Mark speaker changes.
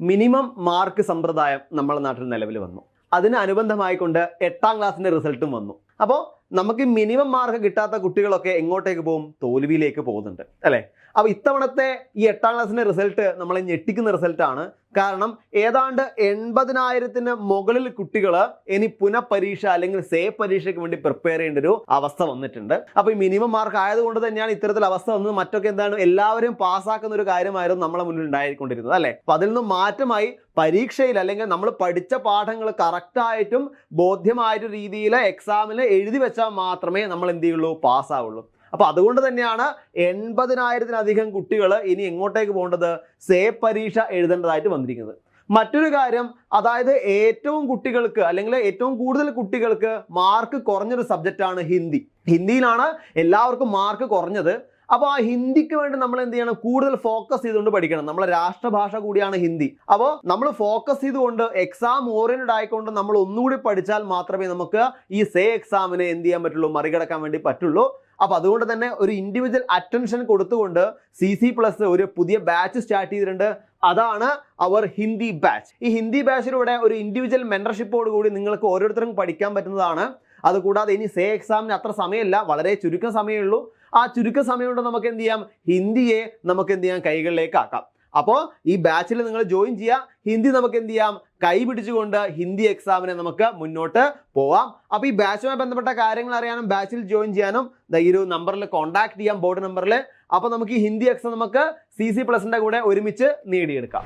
Speaker 1: Minimum mark സമ്പ്രദായം നമ്മുടെ നാട്ടിൽ നിലവിൽ വന്നു. അതിന് അനുബന്ധമായിക്കൊണ്ട് എട്ടാം ക്ലാസ്സിന്റെ റിസൾട്ടും വന്നു. അപ്പോൾ നമുക്ക് മിനിമം മാർക്ക് കിട്ടാത്ത കുട്ടികളൊക്കെ എങ്ങോട്ടേക്ക് പോകും? തോൽവിയിലേക്ക് പോകുന്നുണ്ട്. അല്ലേ? അപ്പോൾ ഇത്തവണത്തെ ഈ എട്ടാം ക്ലാസ്സിന്റെ റിസൾട്ട് നമ്മളെ ഞെട്ടിക്കുന്ന റിസൾട്ടാണ് കാരണം ഏതാണ്ട് എൺപതിനായിരത്തിന് മുകളിൽ കുട്ടികൾ ഇനി പുനഃപരീക്ഷ അല്ലെങ്കിൽ സേ പരീക്ഷയ്ക്ക് വേണ്ടി പ്രിപ്പയർ ചെയ്യേണ്ട ഒരു അവസ്ഥ വന്നിട്ടുണ്ട്. അപ്പോൾ ഈ മിനിമം മാർക്ക് ആയതുകൊണ്ട് തന്നെയാണ് ഇത്തരത്തിൽ അവസ്ഥ വന്നത്. മറ്റൊക്കെ എന്താണ്? എല്ലാവരും പാസ്സാക്കുന്ന ഒരു കാര്യമായിരുന്നു നമ്മളെ മുന്നിൽ ഉണ്ടായിക്കൊണ്ടിരുന്നത് അല്ലേ? അപ്പോൾ അതിൽ നിന്ന് മാറ്റമായി പരീക്ഷയിൽ അല്ലെങ്കിൽ നമ്മൾ പഠിച്ച പാഠങ്ങൾ കറക്റ്റായിട്ടും ബോധ്യമായിട്ട് രീതിയിൽ എക്സാമിൽ എഴുതി വെച്ചാൽ മാത്രമേ നമ്മൾ എന്ത് ചെയ്യുള്ളൂ? പാസ്സാവുള്ളൂ അപ്പൊ അതുകൊണ്ട് തന്നെയാണ് എൺപതിനായിരത്തിലധികം കുട്ടികൾ ഇനി എങ്ങോട്ടേക്ക് പോകേണ്ടത്? സേ പരീക്ഷ എഴുതേണ്ടതായിട്ട് വന്നിരിക്കുന്നത്. മറ്റൊരു കാര്യം അതായത് ഏറ്റവും കുട്ടികൾക്ക് അല്ലെങ്കിൽ ഏറ്റവും കൂടുതൽ കുട്ടികൾക്ക് മാർക്ക് കുറഞ്ഞൊരു സബ്ജക്റ്റാണ് ഹിന്ദി. ഹിന്ദിയിലാണ് എല്ലാവർക്കും മാർക്ക് കുറഞ്ഞത്. അപ്പോൾ ആ ഹിന്ദിക്ക് വേണ്ടി നമ്മൾ എന്ത് ചെയ്യണം? കൂടുതൽ ഫോക്കസ് ചെയ്തുകൊണ്ട് പഠിക്കണം. നമ്മളെ രാഷ്ട്രഭാഷ കൂടിയാണ് ഹിന്ദി. അപ്പോൾ നമ്മൾ ഫോക്കസ് ചെയ്തുകൊണ്ട് എക്സാം ഓറിയന്റഡ് ആയിക്കൊണ്ട് നമ്മൾ ഒന്നുകൂടി പഠിച്ചാൽ മാത്രമേ നമുക്ക് ഈ സേ എക്സാമിനെ എന്ത് ചെയ്യാൻ പറ്റുള്ളൂ? മറികടക്കാൻ വേണ്ടി പറ്റുള്ളൂ. അപ്പോൾ അതുകൊണ്ട് തന്നെ ഒരു ഇൻഡിവിജ്വൽ അറ്റൻഷൻ കൊടുത്തുകൊണ്ട് സി സി പ്ലസ് ഒരു പുതിയ ബാച്ച് സ്റ്റാർട്ട് ചെയ്തിട്ടുണ്ട്. അതാണ് അവർ ഹിന്ദി ബാച്ച് ഈ ഹിന്ദി ബാച്ചിലൂടെ ഒരു ഇൻഡിവിജ്വൽ മെന്റർഷിപ്പോട് കൂടി നിങ്ങൾക്ക് ഓരോരുത്തർക്കും പഠിക്കാൻ പറ്റുന്നതാണ്. അതുകൂടാതെ ഇനി സേ എക്സാമിന് അത്ര സമയമില്ല വളരെ ചുരുക്കം സമയമുള്ളൂ. ആ ചുരുക്ക സമയം കൊണ്ട് നമുക്ക് എന്ത് ചെയ്യാം ഹിന്ദിയെ നമുക്ക് എന്ത് ചെയ്യാം കൈകളിലേക്ക് ആക്കാം അപ്പോൾ ഈ ബാച്ചിൽ നിങ്ങൾ ജോയിൻ ചെയ്യുക ഹിന്ദി നമുക്ക് എന്ത് ചെയ്യാം കൈ പിടിച്ചുകൊണ്ട് ഹിന്ദി എക്സാമിനെ നമുക്ക് മുന്നോട്ട് പോവാം. അപ്പോൾ ഈ ബാച്ചുമായി ബന്ധപ്പെട്ട കാര്യങ്ങൾ അറിയാനും ബാച്ചിൽ ജോയിൻ ചെയ്യാനും ഈ ഒരു നമ്പറിൽ കോൺടാക്ട് ചെയ്യാം ബോർഡ് നമ്പറിൽ അപ്പോൾ നമുക്ക് ഈ ഹിന്ദി എക്സാം നമുക്ക് സി സി പ്ലസിന്റെ കൂടെ ഒരുമിച്ച് നേടിയെടുക്കാം.